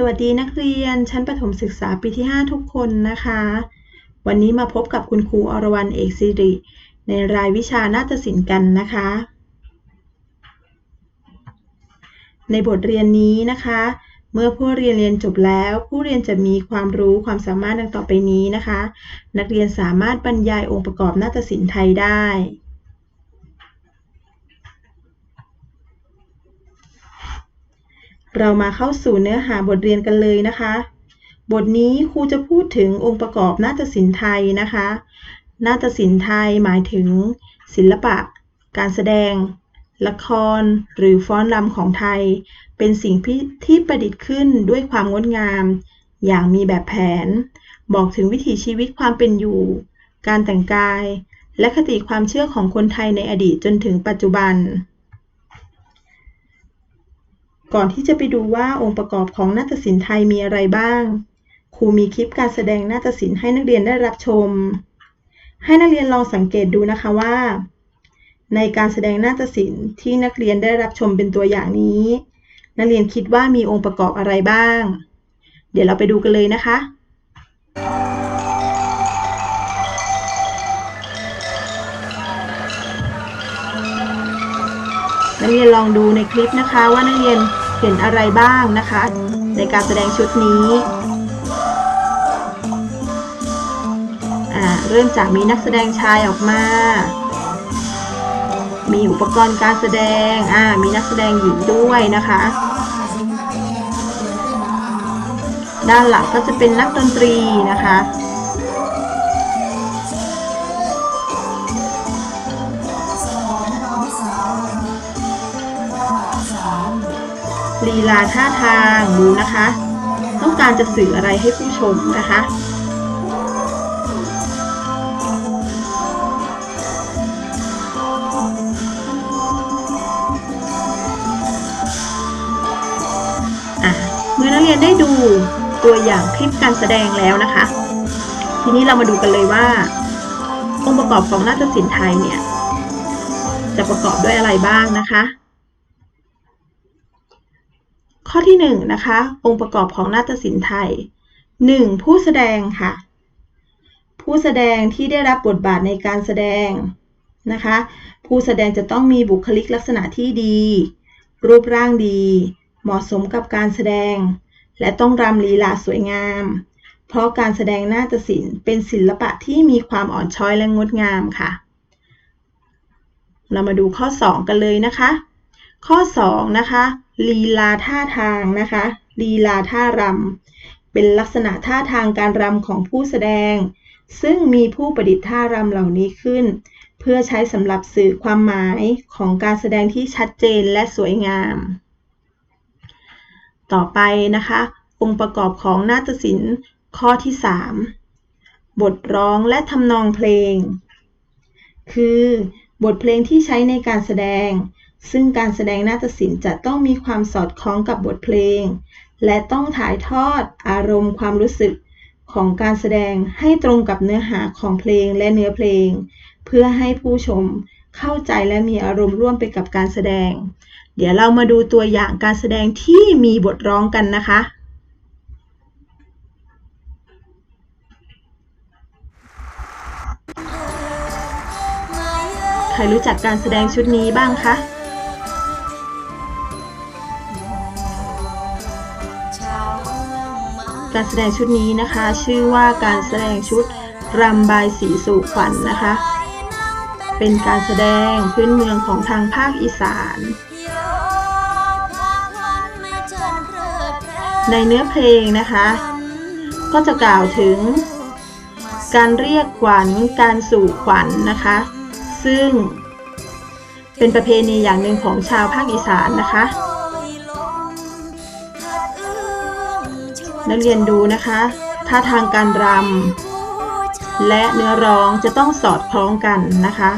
สวัสดีนักเรียนชั้นประถมศึกษาปีที่ 5 ทุกคนนะคะ วันนี้มาพบกับคุณครูอรวรรณเอกสิริ ในรายวิชานาฏศิลป์กันนะคะ ในบทเรียนนี้นะคะ เมื่อผู้เรียนเรียนจบแล้ว ผู้เรียนจะมีความรู้ความสามารถดังต่อไปนี้นะคะ นักเรียนสามารถบรรยายองค์ประกอบนาฏศิลป์ไทยได้ เรามาเข้าสู่เนื้อหาบทเรียนกันเลยนะคะ บทนี้ครูจะพูดถึงองค์ประกอบนาฏศิลป์ไทยนะคะ นาฏศิลป์ไทยหมายถึง ศิลปะ การแสดง ละคร หรือฟ้อนรำของไทย เป็นสิ่งที่ประดิษฐ์ขึ้นด้วยความงดงาม อย่างมีแบบแผน บอกถึงวิถีชีวิตความเป็นอยู่ การแต่งกาย และคติความเชื่อของคนไทยในอดีตจนถึงปัจจุบัน ก่อนที่จะไปดูว่าองค์ประกอบของนาฏศิลป์ไทยมีอะไรบ้าง ครูมีคลิปการแสดงนาฏศิลป์ให้นักเรียนได้รับชม ให้นักเรียนลองสังเกตดูนะคะว่า ในการแสดงนาฏศิลป์ที่นักเรียนได้รับชมเป็นตัวอย่างนี้ นักเรียนคิดว่ามีองค์ประกอบอะไรบ้าง เดี๋ยวเราไปดูกันเลยนะคะนักเรียนลองดูในคลิปนะคะว่านักเรียน เห็นอะไรบ้างนะคะ ในการแสดงชุดนี้เริ่มจากมีนักแสดงชายออกมา มีอุปกรณ์การแสดงมีนักแสดงหญิงด้วยนะคะ ด้านหลังก็จะเป็นนักดนตรีนะคะ ลีลาท่าทางดูนะคะ ต้องการจะสื่ออะไรให้ผู้ชมนะคะ เมื่อนักเรียนได้ดูตัวอย่างคลิปการแสดงแล้วนะคะ ทีนี้เรามาดูกันเลยว่า องค์ประกอบของนาฏศิลป์ไทยเนี่ย จะประกอบด้วยอะไรบ้างนะคะ ข้อที่1นนะคะ องค์ประกอบของนาฏศิลป์ไทย 1. ผู้แสดงค่ะ ผู้แสดงที่ได้รับบทบาทในการแสดงนะคะ ผู้แสดงจะต้องมีบุคลิกลักษณะที่ดี รูปร่างดี เหมาะสมกับการแสดง และต้องรำลีลาสวยงาม เพราะการแสดงนาฏศิลป์เป็นศิลปะที่มีความอ่อนช้อยและงดงามค่ะ เรามาดูข้อ 2 กันเลยนะคะ ข้อ 2 นะคะ ลีลาท่าทางนะคะลีลาท่ารำเป็นลักษณะท่าทางการรำของผู้แสดง ซึ่งมีผู้ประดิษฐ์ท่ารำเหล่านี้ขึ้น เพื่อใช้สำหรับสื่อความหมายของการแสดงที่ชัดเจนและสวยงาม ต่อไปนะคะ องค์ประกอบของนาฏศิลป์ข้อที่ 3 บทร้องและทำนองเพลง คือบทเพลงที่ใช้ในการแสดง ซึ่งการแสดงนาฏศิลป์จะต้องมีความสอดคล้องกับบทเพลง และต้องถ่ายทอดอารมณ์ความรู้สึกของการแสดงให้ตรงกับเนื้อหาของเพลงและเนื้อเพลง เพื่อให้ผู้ชมเข้าใจและมีอารมณ์ร่วมไปกับการแสดง เดี๋ยวเรามาดูตัวอย่างการแสดงที่มีบทร้องกันนะคะใครรู้จักการแสดงชุดนี้บ้างคะ การแสดงชุดนี้นะคะ ชื่อว่าการแสดงชุดรำบายสีสู่ขวัญนนะคะ เป็นการแสดงพื้นเมืองของทางภาคอีสาน ในเนื้อเพลงนะคะ ก็จะกล่าวถึง การเรียกขวัญการสู่ขวัญนนะคะ ซึ่งเป็นประเพณีอย่างหนึ่งของชาวภาคอีสานนะคะ นักเรียนดูนะคะท่าทางการรำและเนื้อร้องจะต้องสอดคล้องกันนะคะ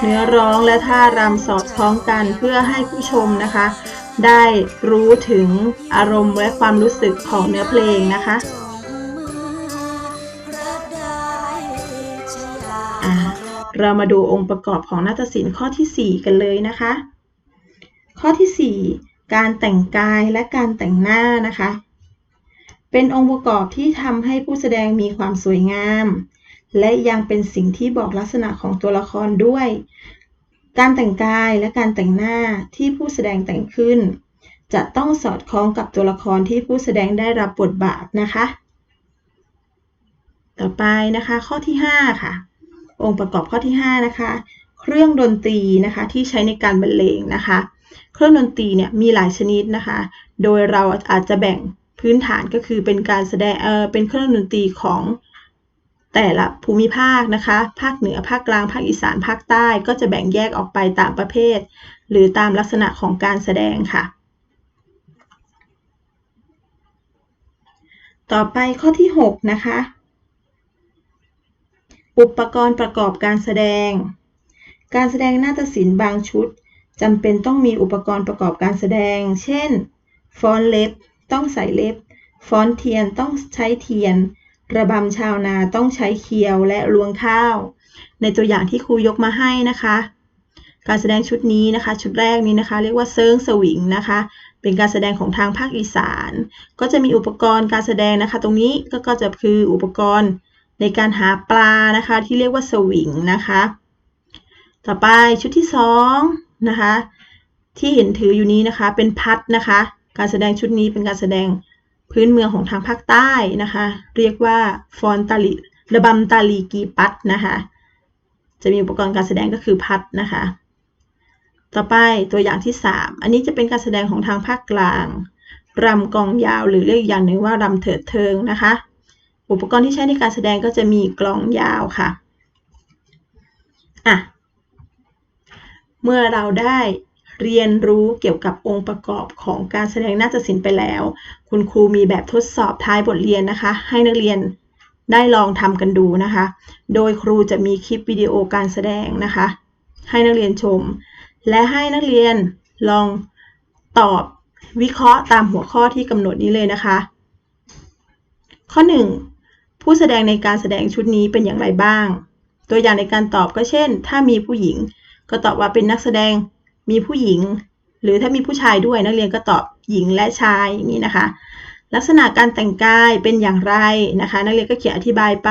เนื้อร้องและท่ารำสอดคล้องกันเพื่อให้ผู้ชมนะคะ ได้รู้ถึงอารมณ์และความรู้สึกของเนื้อเพลงนะคะ เรามาดูองค์ประกอบของนาฏศิลป์ข้อที่ 4 กันเลยนะคะ ข้อที่ 4 การแต่งกายและการแต่งหน้านะคะ เป็นองค์ประกอบที่ทำให้ผู้แสดงมีความสวยงาม และยังเป็นสิ่งที่บอกลักษณะของตัวละครด้วย การแต่งกายและการแต่งหน้าที่ผู้แสดงแต่งขึ้น จะต้องสอดคล้องกับตัวละครที่ผู้แสดงได้รับบทบาทนะคะ ต่อไปนะคะข้อที่ 5 ค่ะ องค์ประกอบข้อที่ 5 นะคะ เครื่องดนตรีนะคะที่ใช้ในการบรรเลงนะคะ เครื่องดนตรีเนี่ยมีหลายชนิดนะคะ โดยเราอาจจะแบ่งพื้นฐานก็คือเป็นการแสดงเออเป็นเครื่องดนตรีของแต่ละภูมิภาคนะคะ ภาคเหนือภาคกลางภาคอีสานภาคใต้ก็จะแบ่งแยกออกไปตามประเภท หรือตามลักษณะของการแสดงค่ะ ต่อไปข้อที่ 6 นะคะ อุปกรณ์ประกอบการแสดง การแสดงนาฏศิลป์บางชุดจำเป็นต้องมีอุปกรณ์ประกอบการแสดง เช่นฟอนเล็บ ต้องใส่เล็บฟอนเทียนต้องใช้เทียน ระบำชาวนาต้องใช้เคียวและรวงข้าว ในตัวอย่างที่ครูยกมาให้นะคะ การแสดงชุดนี้นะคะ ชุดแรกนี้นะคะ เรียกว่าเซิงสวิงนะคะ เป็นการแสดงของทางภาคอีสาน ก็จะมีอุปกรณ์การแสดงนะคะ ตรงนี้ก็จะคืออุปกรณ์ ในการหาปลานะคะที่เรียกว่าสวิงนะคะ ต่อไปชุดที่2นะคะที่เห็นถืออยู่นี้นะคะเป็นพัดนะคะ การแสดงชุดนี้เป็นการแสดงพื้นเมืองของทางภาคใต้นะคะ เรียกว่าฟอนตาลีระบำตาลีกีปัดนะคะ จะมีอุปกรณ์การแสดงก็คือพัดนะคะ ต่อไปตัวอย่างที่ 3 อันนี้จะเป็นการแสดงของทางภาคกลางรำกองยาวหรือเรียกอีกอย่างหนึ่งว่ารำเถิดเทิงนะคะ อุปกรณ์ที่ใช้ในการแสดงก็จะมีกลองยาวค่ะอะเมื่อเราได้เรียนรู้เกี่ยวกับองค์ประกอบของการแสดงนาฏศิลป์ไปแล้ว คุณครูมีแบบทดสอบท้ายบทเรียนนะคะ ให้นักเรียนได้ลองทำกันดูนะคะ โดยครูจะมีคลิปวิดีโอการแสดงนะคะ ให้นักเรียนชม และให้นักเรียนลองตอบวิเคราะห์ตามหัวข้อที่กำหนดนี้เลยนะคะ ข้อ 1. ผู้แสดงในการแสดงชุดนี้เป็นอย่างไรบ้าง ตัวอย่างในการตอบก็เช่น ถ้ามีผู้หญิง ก็ตอบว่าเป็นนักแสดงมีผู้หญิง หรือถ้ามีผู้ชายด้วยนักเรียนก็ตอบหญิงและชายอย่างนี้นะคะ ลักษณะการแต่งกายเป็นอย่างไรนะคะ นักเรียนก็เขียนอธิบายไป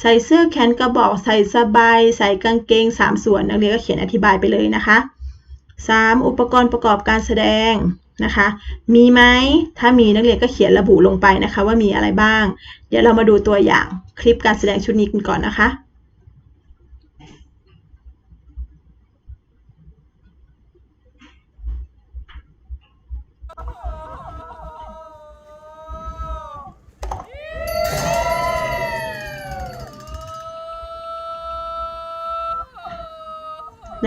ใส่เสื้อแขนกระบอกใส่สบาย ใส่กางเกง 3 ส่วน นักเรียนก็เขียนอธิบายไปเลยนะคะ 3. อุปกรณ์ประกอบการแสดง นะคะ มีไหม ถ้ามีนักเรียนก็เขียนระบุลงไปนะคะ ว่ามีอะไรบ้าง เดี๋ยวเรามาดูตัวอย่างคลิปการแสดงชุดนี้กันก่อนนะคะ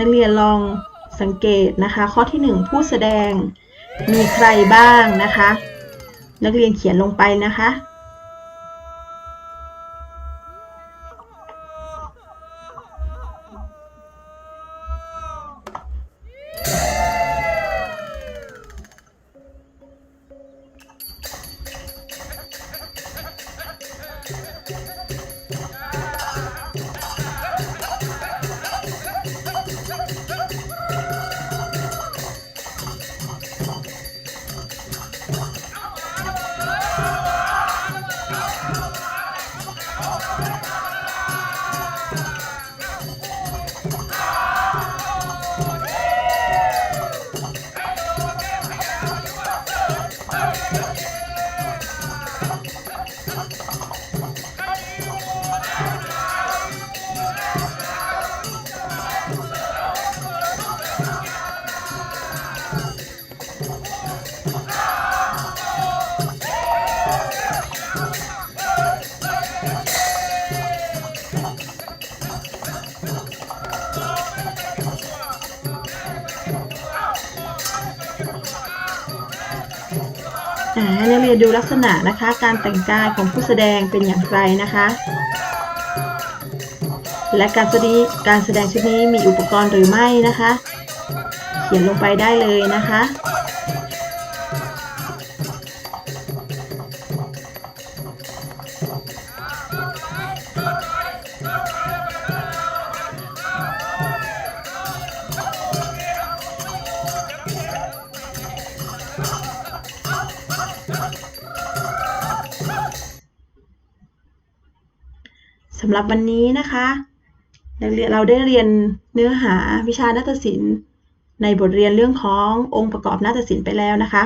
นักเรียนลองสังเกตนะคะ ข้อที่ 1 ผู้แสดง มีใครบ้างนะคะ นักเรียนเขียนลงไปนะคะ อ่า ให้นักเรียนดูลักษณะนะคะ การแต่งกายของผู้แสดงเป็นอย่างไรนะคะ และการแสดงการแสดงชุดนี้มีอุปกรณ์หรือไม่นะคะ เขียนลงไปได้เลยนะคะ สำหรับวันนี้นะคะนักเรียนเราได้เรียนเนื้อหาวิชานาฏศิลป์ ในบทเรียนเรื่องขององค์ประกอบนาฏศิลป์ไปแล้วนะคะ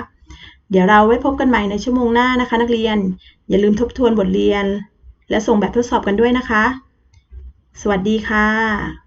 เดี๋ยวเราไว้พบกันใหม่ในชั่วโมงหน้านะคะ นักเรียนอย่าลืมทบทวนบทเรียน และส่งแบบทดสอบกันด้วยนะคะ สวัสดีค่ะ